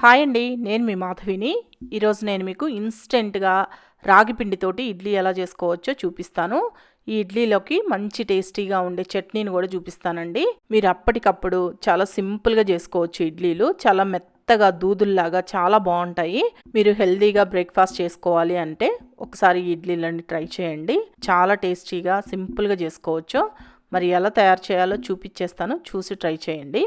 Hi అండి నేను మీ మాధవిని. ఈరోజు నేను మీకు ఇన్స్టెంట్గా రాగి పిండితోటి ఇడ్లీ ఎలా చేసుకోవచ్చో చూపిస్తాను. ఈ ఇడ్లీలోకి మంచి టేస్టీగా ఉండే చట్నీని కూడా చూపిస్తానండి. మీరు అప్పటికప్పుడు చాలా సింపుల్గా చేసుకోవచ్చు ఇడ్లీలు. చాలా మెత్తగా దూదుల్లాగా చాలా బాగుంటాయి. మీరు హెల్తీగా బ్రేక్ఫాస్ట్ చేసుకోవాలి అంటే ఒకసారి ఈ ఇడ్లీలని ట్రై చేయండి. చాలా టేస్టీగా సింపుల్గా చేసుకోవచ్చు. మరి ఎలా తయారు చేయాలో చూపించేస్తాను చూసి ట్రై చేయండి.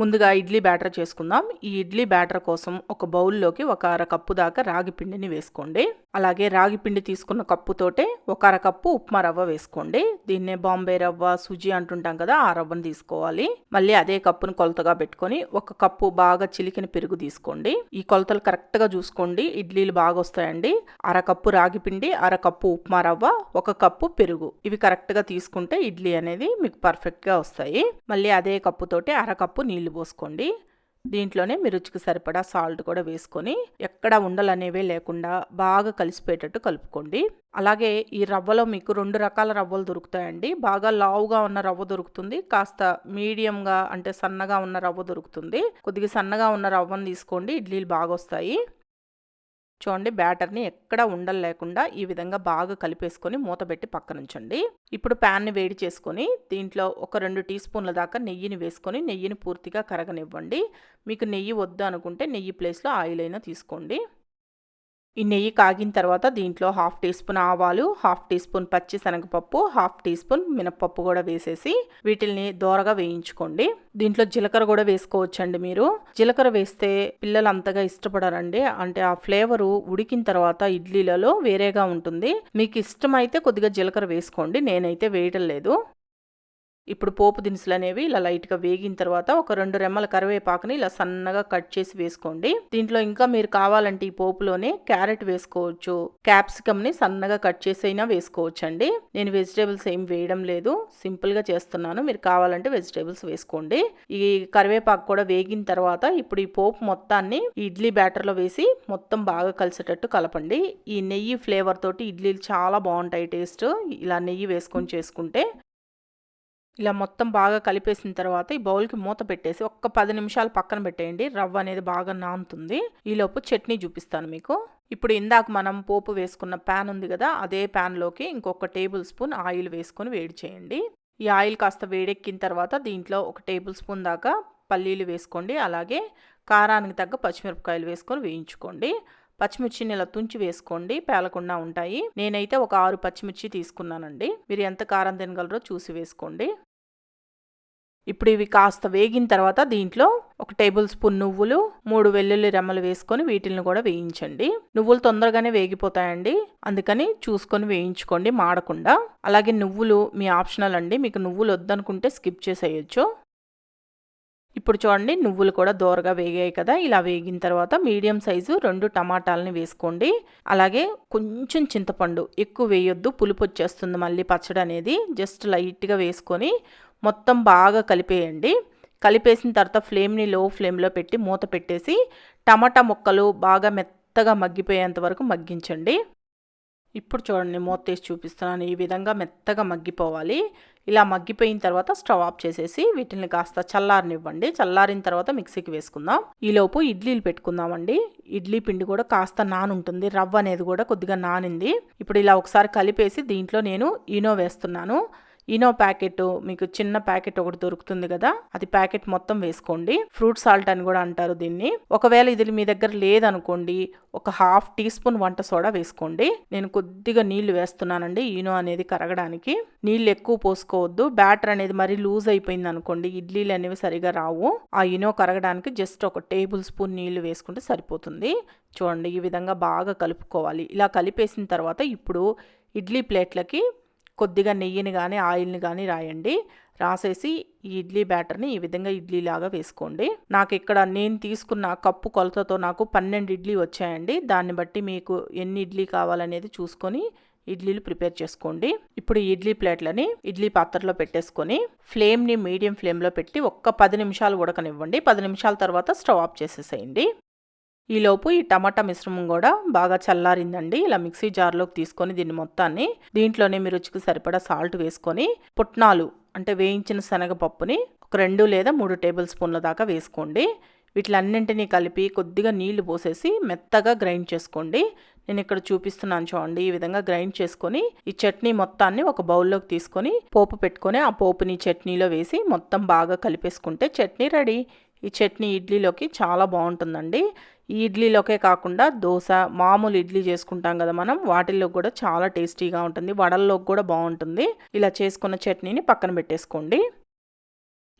ముందుగా ఇడ్లీ బ్యాటర్ చేసుకుందాం. ఈ ఇడ్లీ బ్యాటర్ కోసం ఒక బౌల్లోకి ఒక అర కప్పు దాకా రాగి పిండిని వేసుకోండి. అలాగే రాగి పిండి తీసుకున్న కప్పుతోటే ఒక అర కప్పు ఉప్మా రవ్వ వేసుకోండి. దీన్నే బాంబే రవ్వ సుజీ అంటుంటాం కదా ఆ రవ్వను తీసుకోవాలి. మళ్ళీ అదే కప్పును కొలతగా పెట్టుకొని ఒక కప్పు బాగా చిలికిన పెరుగు తీసుకోండి. ఈ కొలతలు కరెక్ట్గా చూసుకోండి. ఇడ్లీలు బాగా వస్తాయండి. అర కప్పు రాగి పిండి అర కప్పు ఉప్మా రవ్వ ఒక కప్పు పెరుగు. ఇవి కరెక్ట్గా తీసుకుంటే ఇడ్లీ అనేది మీకు పర్ఫెక్ట్గా వస్తాయి. మళ్ళీ అదే కప్పుతోటి అర కప్పు నీళ్ళు పోసుకోండి. దీంట్లోనే మీ రుచికి సరిపడా సాల్ట్ కూడా వేసుకొని ఎక్కడ ఉండలు అనేవే లేకుండా బాగా కలిసిపోయేటట్టు కలుపుకోండి. అలాగే ఈ రవ్వలో మీకు రెండు రకాల రవ్వలు దొరుకుతాయండి. బాగా లావుగా ఉన్న రవ్వ దొరుకుతుంది కాస్త మీడియంగా అంటే సన్నగా ఉన్న రవ్వ దొరుకుతుంది. కొద్దిగా సన్నగా ఉన్న రవ్వను తీసుకోండి ఇడ్లీలు బాగా వస్తాయి చూడండి బ్యాటర్ని ఎక్కడ ఉండలు లేకుండా ఈ విధంగా బాగా కలిపేసుకొని మూతబెట్టి పక్కనుంచండి. ఇప్పుడు ప్యాన్ని వేడి చేసుకొని దీంట్లో ఒక రెండు టీ స్పూన్ల దాకా నెయ్యిని వేసుకొని నెయ్యిని పూర్తిగా కరగనివ్వండి. మీకు నెయ్యి వద్దు అనుకుంటే నెయ్యి ప్లేస్లో ఆయిల్ అయినా తీసుకోండి. ఈ నెయ్యి కాగిన తర్వాత దీంట్లో హాఫ్ టీ స్పూన్ ఆవాలు హాఫ్ టీ స్పూన్ పచ్చి శనగపప్పు హాఫ్ టీ స్పూన్ మినపప్పు కూడా వేసేసి వీటిల్ని దోరగా వేయించుకోండి. దీంట్లో జీలకర్ర కూడా వేసుకోవచ్చండి మీరు. జీలకర్ర వేస్తే పిల్లలు అంతగా ఇష్టపడరండి. అంటే ఆ ఫ్లేవరు ఉడికిన తర్వాత ఇడ్లీలలో వేరేగా ఉంటుంది. మీకు ఇష్టమైతే కొద్దిగా జీలకర్ర వేసుకోండి. నేనైతే వేయడం లేదు. ఇప్పుడు పోపు దినుసులు అనేవి ఇలా లైట్గా వేగిన తర్వాత ఒక రెండు రెమ్మల కరివేపాకుని ఇలా సన్నగా కట్ చేసి వేసుకోండి. దీంట్లో ఇంకా మీరు కావాలంటే ఈ పోపులోనే క్యారెట్ వేసుకోవచ్చు. క్యాప్సికమ్ని సన్నగా కట్ చేసి అయినా వేసుకోవచ్చు అండి నేను వెజిటేబుల్స్ ఏం వేయడం లేదు. సింపుల్గా చేస్తున్నాను. మీరు కావాలంటే వెజిటేబుల్స్ వేసుకోండి. ఈ కరివేపాకు కూడా వేగిన తర్వాత ఇప్పుడు ఈ పోపు మొత్తాన్ని ఇడ్లీ బ్యాటర్లో వేసి మొత్తం బాగా కలిసేటట్టు కలపండి. ఈ నెయ్యి ఫ్లేవర్ తోటి ఇడ్లీలు చాలా బాగుంటాయి టేస్ట్. ఇలా నెయ్యి వేసుకొని చేసుకుంటే ఇలా మొత్తం బాగా కలిపేసిన తర్వాత ఈ బౌల్కి మూత పెట్టేసి ఒక్క పది నిమిషాలు పక్కన పెట్టేయండి. రవ్వ అనేది బాగా నానుతుంది. ఈలోపు చట్నీ చూపిస్తాను మీకు. ఇప్పుడు ఇందాక మనం పోపు వేసుకున్న ప్యాన్ ఉంది కదా అదే ప్యాన్లోకి ఇంకొక టేబుల్ స్పూన్ ఆయిల్ వేసుకొని వేడి చేయండి. ఈ ఆయిల్ కాస్త వేడెక్కిన తర్వాత దీంట్లో ఒక టేబుల్ స్పూన్ దాకా పల్లీలు వేసుకోండి. అలాగే కారానికి తగ్గ పచ్చిమిరపకాయలు వేసుకొని వేయించుకోండి. పచ్చిమిర్చిని ఇలా తుంచి వేసుకోండి. పేలకుండా ఉంటాయి. నేనైతే ఒక ఆరు పచ్చిమిర్చి తీసుకున్నానండి. మీరు ఎంత కారం తినగలరో చూసి వేసుకోండి. ఇప్పుడు ఇవి కాస్త వేగిన తర్వాత దీంట్లో ఒక టేబుల్ స్పూన్ నువ్వులు మూడు వెల్లుల్లి రెమ్మలు వేసుకొని వీటిని కూడా వేయించండి. నువ్వులు తొందరగానే వేగిపోతాయండి. అందుకని చూసుకొని వేయించుకోండి మాడకుండా. అలాగే నువ్వులు మీ ఆప్షనల్ అండి. మీకు నువ్వులు వద్దనుకుంటే స్కిప్ చేసేయచ్చు. ఇప్పుడు చూడండి నువ్వులు కూడా దోరగా వేగాయి కదా. ఇలా వేగిన తర్వాత మీడియం సైజు రెండు టమాటాలని వేసుకోండి. అలాగే కొంచెం చింతపండు ఎక్కువ వేయొద్దు. పులుపు వచ్చేస్తుంది మళ్ళీ పచ్చడి అనేది జస్ట్ లైట్గా వేసుకొని మొత్తం బాగా కలిపేయండి. కలిపేసిన తర్వాత ఫ్లేమ్ని లో ఫ్లేమ్లో పెట్టి మూత పెట్టేసి టమాటా ముక్కలు బాగా మెత్తగా మగ్గిపోయేంత వరకు మగ్గించండి. ఇప్పుడు చూడండి మూత తీసి చూపిస్తున్నాను. ఈ విధంగా మెత్తగా మగ్గిపోవాలి. ఇలా మగ్గిపోయిన తర్వాత స్టవ్ ఆఫ్ చేసేసి వీటిని కాస్త చల్లారనివ్వండి. చల్లారిన తర్వాత మిక్సీకి వేసుకుందాం. ఈలోపు ఇడ్లీలు పెట్టుకుందామండి. ఇడ్లీ పిండి కూడా కాస్త నానుంటుంది. రవ్వ అనేది కూడా కొద్దిగా నానింది. ఇప్పుడు ఇలా ఒకసారి కలిపేసి దీంట్లో నేను ఈనో వేస్తున్నాను. ఇనో ప్యాకెట్ మీకు చిన్న ప్యాకెట్ ఒకటి దొరుకుతుంది కదా అది ప్యాకెట్ మొత్తం వేసుకోండి. ఫ్రూట్ సాల్ట్ అని కూడా అంటారు దీన్ని. ఒకవేళ ఇది మీ దగ్గర లేదనుకోండి ఒక హాఫ్ టీ స్పూన్ వంట సోడా వేసుకోండి. నేను కొద్దిగా నీళ్ళు వేస్తున్నానండి ఈనో అనేది కరగడానికి. నీళ్ళు ఎక్కువ పోసుకోవద్దు. బ్యాటర్ అనేది మరీ లూజ్ అయిపోయింది అనుకోండి ఇడ్లీలు అనేవి సరిగా రావు. ఆ ఈనో కరగడానికి జస్ట్ ఒక టేబుల్ స్పూన్ నీళ్ళు వేసుకుంటే సరిపోతుంది. చూడండి ఈ విధంగా బాగా కలుపుకోవాలి. ఇలా కలిపేసిన తర్వాత ఇప్పుడు ఇడ్లీ ప్లేట్లకి కొద్దిగా నెయ్యిని కానీ ఆయిల్ని కానీ రాయండి. రాసేసి ఈ ఇడ్లీ బ్యాటర్ని ఈ విధంగా ఇడ్లీలాగా వేసుకోండి. నాకు ఇక్కడ నేను తీసుకున్న కప్పు కొలతతో నాకు పన్నెండు ఇడ్లీ వచ్చాయండి. దాన్ని బట్టి మీకు ఎన్ని ఇడ్లీ కావాలనేది చూసుకొని ఇడ్లీలు ప్రిపేర్ చేసుకోండి. ఇప్పుడు ఇడ్లీ ప్లేట్లని ఇడ్లీ పాత్రలో పెట్టేసుకొని ఫ్లేమ్ని మీడియం ఫ్లేమ్లో పెట్టి ఒక్క పది నిమిషాలు ఉడకనివ్వండి. పది నిమిషాల తర్వాత స్టవ్ ఆఫ్ చేసేసేయండి. ఈలోపు ఈ టమాటా మిశ్రమం కూడా బాగా చల్లారిందండి. ఇలా మిక్సీ జార్లోకి తీసుకొని దీన్ని మొత్తాన్ని దీంట్లోనే మీ రుచికి సరిపడా సాల్ట్ వేసుకొని పుట్నాలు అంటే వేయించిన శనగపప్పుని ఒక రెండు లేదా మూడు టేబుల్ స్పూన్ల దాకా వేసుకోండి. వీటిలన్నింటినీ కలిపి కొద్దిగా నీళ్ళు పోసేసి మెత్తగా గ్రైండ్ చేసుకోండి. నేను ఇక్కడ చూపిస్తున్నాను చూడండి ఈ విధంగా గ్రైండ్ చేసుకొని ఈ చట్నీ మొత్తాన్ని ఒక బౌల్లోకి తీసుకొని పోపు పెట్టుకొని ఆ పోపుని చట్నీలో వేసి మొత్తం బాగా కలిపేసుకుంటే చట్నీ రెడీ. ఈ చట్నీ ఇడ్లీలోకి చాలా బాగుంటుందండి. ఈ ఇడ్లీలోకే కాకుండా దోశ మామూలు ఇడ్లీ చేసుకుంటాం కదా మనం వాటిల్లో కూడా చాలా టేస్టీగా ఉంటుంది వడల్లోకి కూడా బాగుంటుంది. ఇలా చేసుకున్న చట్నీని పక్కన పెట్టేసుకోండి.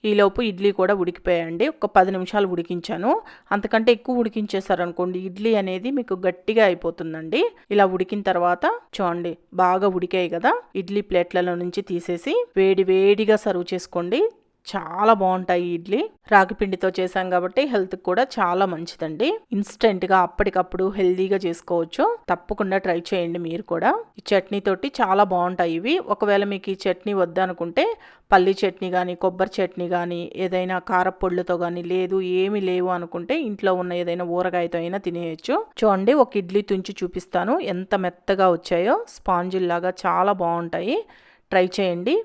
ఈలోపు ఇడ్లీ కూడా ఉడికిపోయాయండి. ఒక పది నిమిషాలు ఉడికించాను. అంతకంటే ఎక్కువ ఉడికించేశారనుకోండి ఇడ్లీ అనేది మీకు గట్టిగా అయిపోతుందండి. ఇలా ఉడికిన తర్వాత చూడండి బాగా ఉడికాయి కదా ఇడ్లీ ప్లేట్లలో నుంచి తీసేసి వేడి వేడిగా సర్వ్ చేసుకోండి. చాలా బాగుంటాయి ఇడ్లీ. రాగి పిండితో చేసాం కాబట్టి హెల్త్ కూడా చాలా మంచిదండి. ఇన్స్టెంట్గా అప్పటికప్పుడు హెల్దీగా చేసుకోవచ్చు. తప్పకుండా ట్రై చేయండి మీరు కూడా. ఈ చట్నీ తోటి చాలా బాగుంటాయి ఇవి. ఒకవేళ మీకు ఈ చట్నీ వద్దనుకుంటే పల్లి చట్నీ కానీ కొబ్బరి చట్నీ కానీ ఏదైనా కారపొళ్ళుతో కానీ లేదు ఏమి లేవు అనుకుంటే ఇంట్లో ఉన్న ఏదైనా ఊరగాయతో అయినా తినేయచ్చు. చూడండి ఒక ఇడ్లీ తుంచి చూపిస్తాను. ఎంత మెత్తగా వచ్చాయో. స్పాంజిల్లాగా చాలా బాగుంటాయి. ట్రై చేయండి.